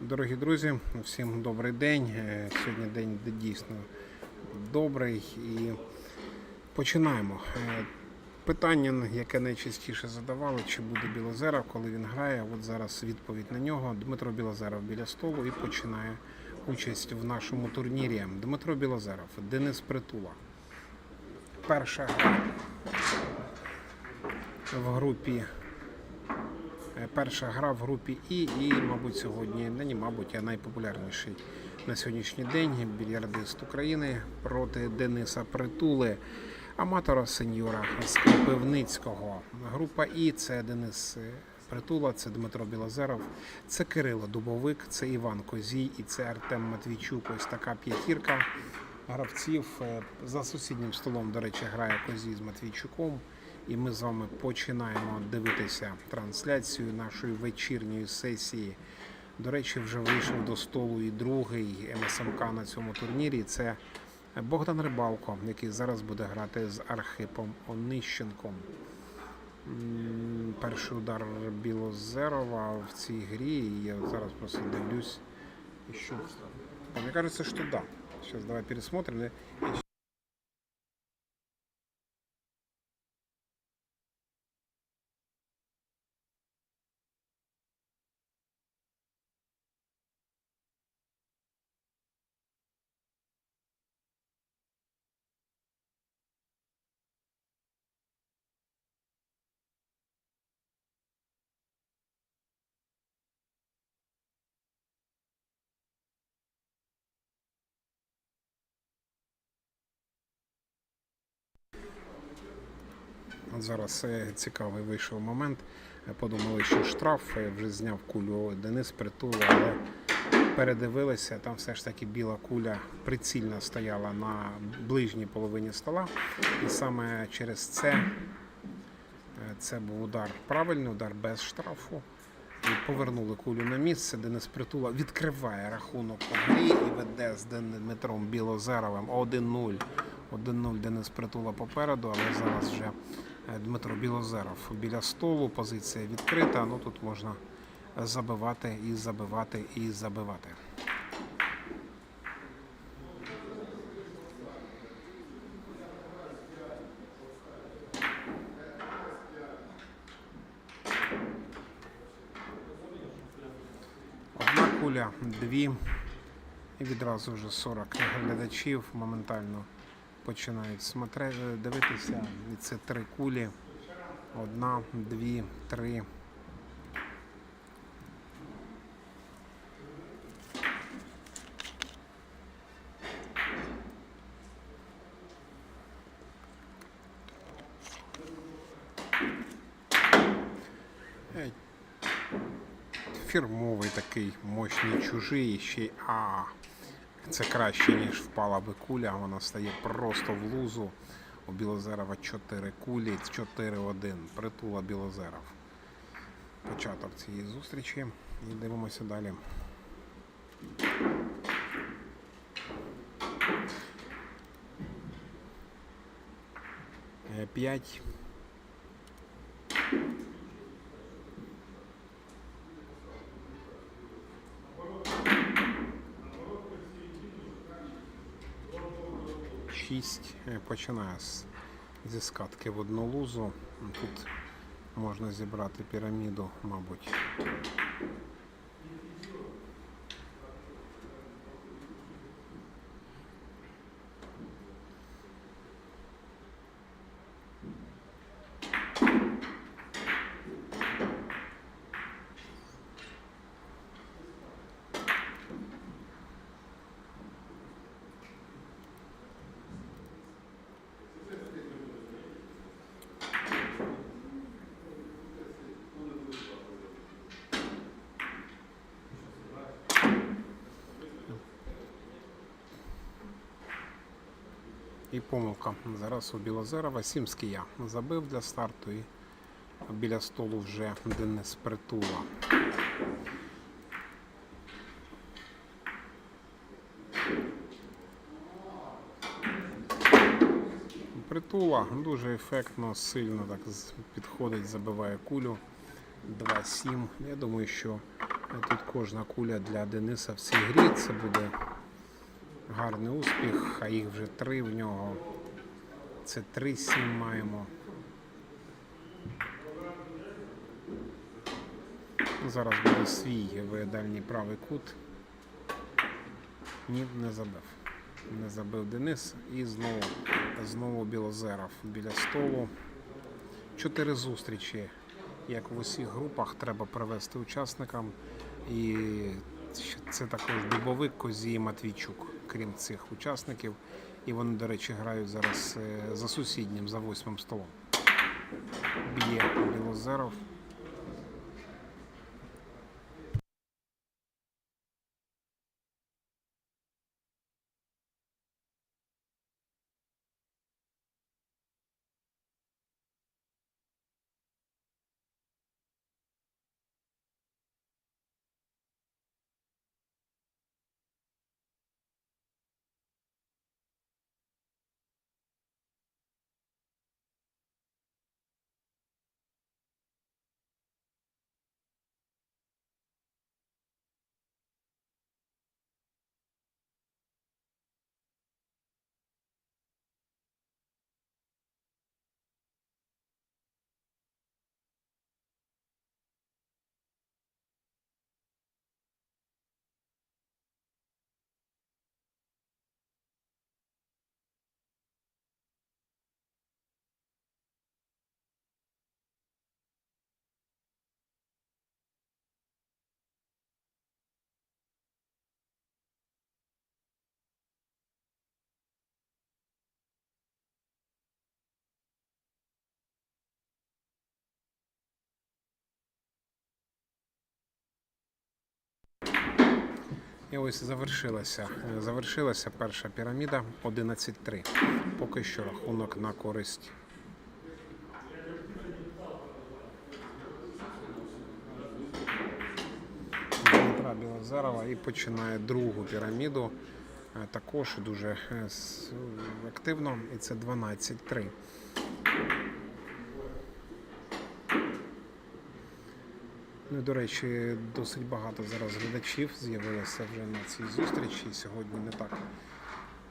Дорогі друзі, всім добрий день. Е, Сьогодні день дійсно добрий і починаємо. Е, Питання, яке найчастіше задавали, чи буде Білозеров, коли він грає. От зараз відповідь на нього. Дмитро Білозеров біля столу і починає участь в нашому турнірі. Дмитро Білозеров, Денис Притула. Перша в групі Перша гра в групі І і, мабуть, сьогодні, не ні, мабуть, а найпопулярніший на сьогоднішній день більярдист України проти Дениса Притули, аматора сеньора з Кропивницького. Група І це Денис е, Притула, це Дмитро Білозеров, це Кирило Дубовик, це Іван Козій і це Артем Матвійчук. Ось така п'ятірка гравців. Е, За сусіднім столом, до речі, грає Козій з Матвійчуком. І ми з вами починаємо дивитися трансляцію нашої вечірньої сесії. До речі, вже вийшов до столу і другий МСМК на цьому турнірі. Це Богдан Рибалко, який зараз буде грати з Архипом Онищенком. Перший удар Білозерова в цій грі. Я зараз просто дивлюсь. Що... Мне кажется, что да. Сейчас давай пересмотрим. От зараз е, цікавий вийшов момент. Е, Подумали, що штраф е, вже зняв кулю Денис Притула, але передивилися, там все ж таки біла куля прицільно стояла на ближній половині стола. І саме через це це був удар правильний, удар без штрафу. І повернули кулю на місце. Денис Притула відкриває рахунок у грі і веде з Дмитром Білозеровим 1-0. 1-0 Денис Притула попереду, але зараз вже Дмитро Білозеров біля столу. Позиція відкрита. Ну тут можна забивати і забивати і забивати. Дві. І відразу вже 40 глядачів моментально починають смотре... дивитися. І це три кулі. Одна, дві, три. Фірмовий такий мощний чужий, ще а. Це краще, ніж впала би куля, вона стає просто в лузу. У Білозерова 4 кулі, 4-1. Притула Білозеров. Початок цієї зустрічі. І дивимося далі. Е, П'ять. Шість. Е, Починає зі скатки в одну лузу. Тут можна зібрати піраміду, мабуть. І помилка. Зараз у Білозерова Сімський я забив для старту і біля столу вже Денис Притула. Притула дуже ефектно, сильно так підходить, забиває кулю. 2-7. Я думаю, що Тут кожна куля для Дениса в цій грі. Це буде гарний успіх, а їх вже три в нього. Це 3-7 маємо. Зараз буде свій в правий кут. Ні, не забив. Не забив Денис. І знову, знову Білозеров біля столу. Чотири зустрічі, як в усіх групах, треба провести учасникам. І це також Дубовик, Козій Матвійчук, крім цих учасників. І вони, до речі, грають зараз е, за сусіднім, за восьмим столом. Б'є Білозеров. І ось завершилася, завершилася перша піраміда 11-3. Поки що рахунок на користь. Дмитра Білозерова і починає другу піраміду. Е, Також дуже е, активно, і це 12-3. Ну, до речі, досить багато зараз глядачів з'явилося вже на цій зустрічі. Сьогодні не так.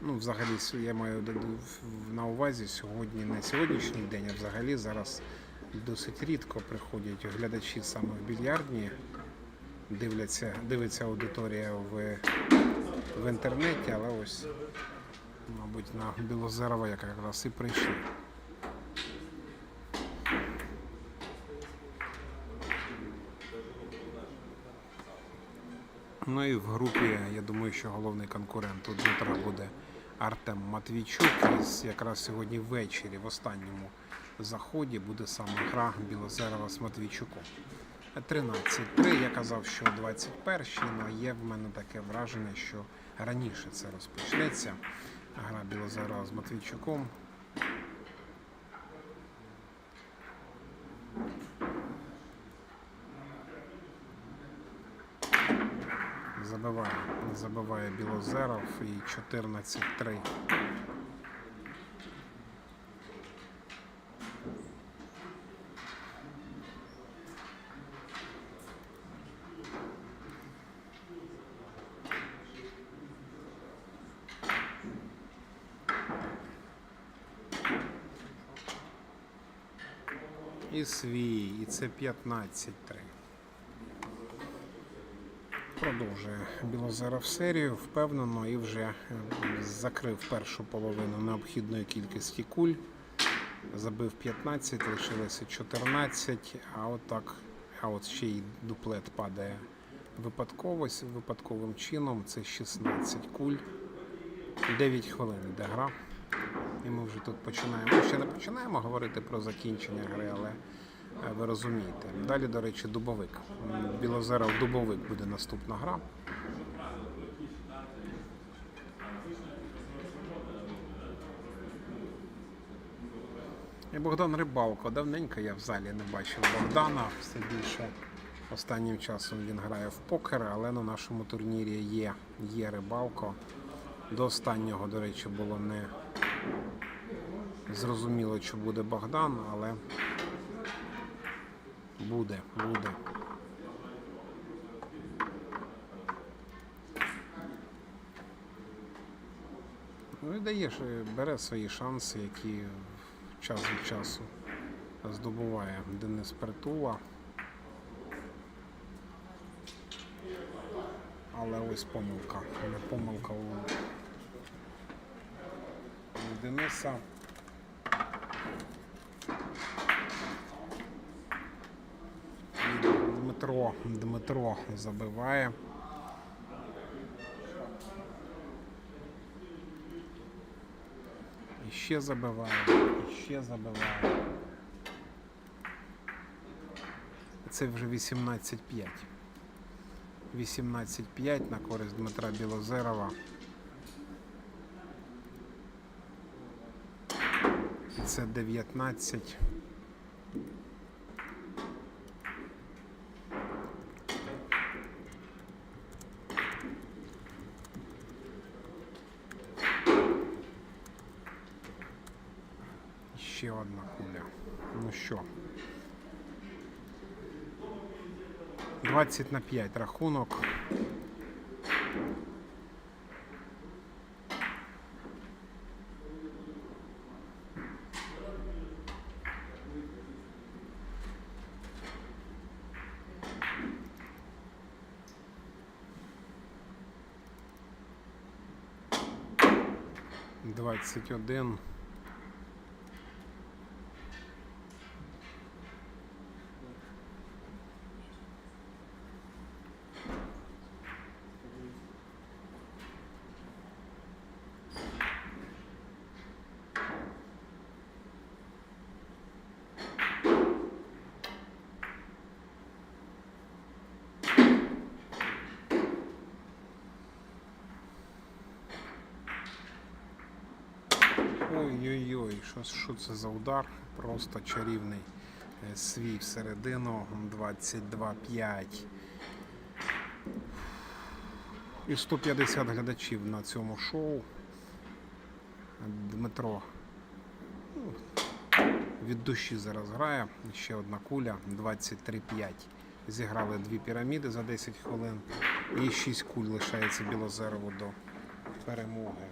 Ну, взагалі, я маю на увазі сьогодні не сьогоднішній день, а взагалі зараз досить рідко приходять глядачі саме в більярдні. Дивляться, дивиться аудиторія в, в інтернеті, але ось, мабуть, на Білозерова якраз і прийшли. Ну і в групі, я думаю, що головний конкурент у Дмитра буде Артем Матвійчук. І якраз сьогодні ввечері, в останньому заході, буде саме гра Білозерова з Матвійчуком. 13-3. Я казав, що 21-й, але є в мене таке враження, що раніше це розпочнеться. Гра Білозерова з Матвійчуком. Забиває, Білозеров і 14-3. І свій, і це 15-3. Продовжує Білозеров серію, впевнено, і вже е, закрив першу половину необхідної кількості куль. Забив 15, лишилося 14, а от так, а от ще й дуплет падає випадково, випадковим чином. Це 16 куль. 9 хвилин йде гра. І ми вже тут починаємо. Ще не починаємо говорити про закінчення гри, але ви розумієте. Далі, до речі, дубовик. Білозеров дубовик буде наступна гра. І Богдан Рибалко. Давненько я в залі не бачив Богдана. Все більше останнім часом він грає в покер, але на нашому турнірі є, є рибалко. До останнього, до речі, було не зрозуміло, чи буде Богдан, але Буде, буде. Ну і даєш, бере свої шанси, які час від часу здобуває Денис Притула. Але ось помилка. Помилка у Дениса. Дмитро, Дмитро забиває. І ще забиває, і ще забиває. Це вже 18-5. 18-5 на користь Дмитра Білозерова. Це 19. Ще одна куля. Ну що? 20 на 5 рахунок. Двадцять один. Ой-ой-ой, що, що це за удар? Просто чарівний. Е, Свій всередину 22-5. І 150 глядачів на цьому шоу. Дмитро ну, від душі зараз грає. Ще одна куля 23-5. Зіграли дві піраміди за 10 хвилин. І 6 куль лишається Білозерову до перемоги.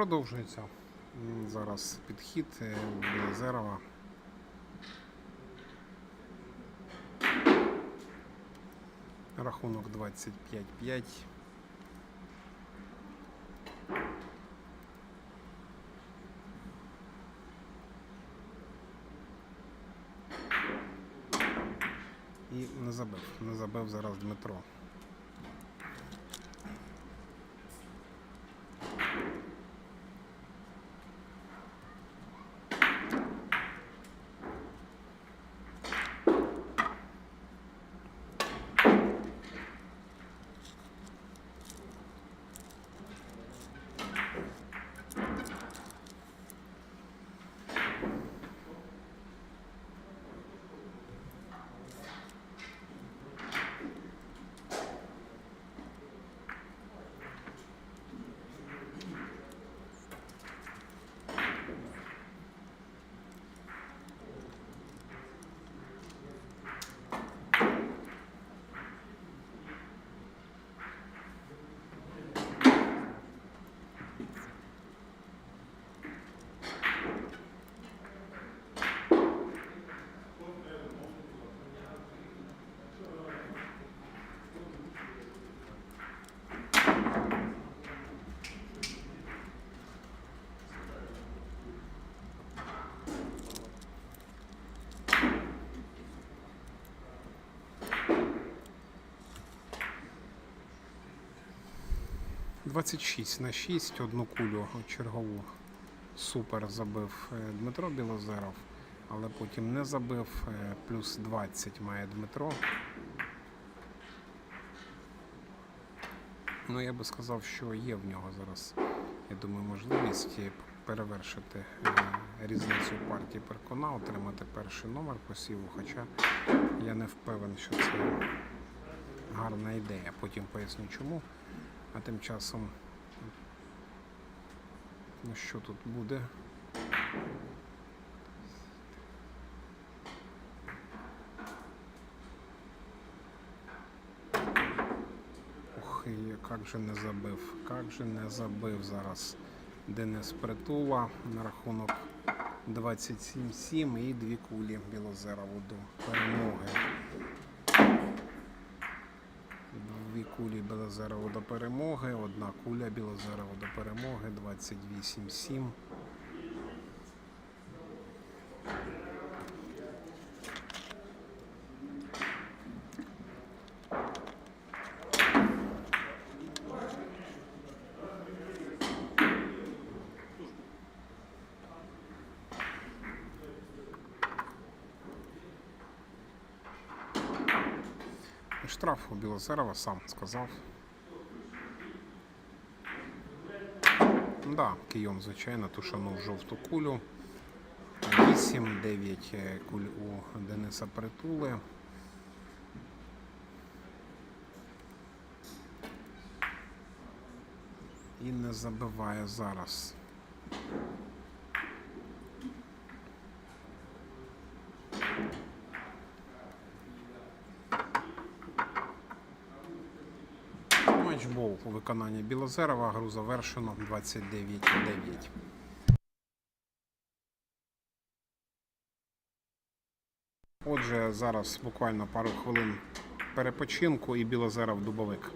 Продовжується зараз підхід е, Білозерова. Рахунок 25-5. І не забив. Не забив зараз Дмитро. 26 на 6, одну кулю чергову супер забив е, Дмитро Білозеров, але потім не забив. е, Плюс 20 має Дмитро. Ну, я би сказав, що є в нього зараз, я думаю, можливість перевершити е, різницю партії перкона, отримати перший номер посіву, хоча я не впевнений, що це гарна ідея. Потім поясню чому. А тим часом, ну що тут буде? І як же не забив, як же не забив зараз Денис Притула на рахунок 27-7 і дві кулі Білозерову до перемоги. Дві кулі Білозерова до перемоги, одна куля Білозерова до перемоги, 28-7. Штраф у Білозерова сам сказав. Да, Кийом, звичайно, тушанув жовту кулю. 8-9 куль у Дениса Притули. І не забиває зараз. Матч був у виконанні Білозерова. Гру завершено 29-9. Отже, зараз буквально пару хвилин перепочинку і Білозеров дубовик.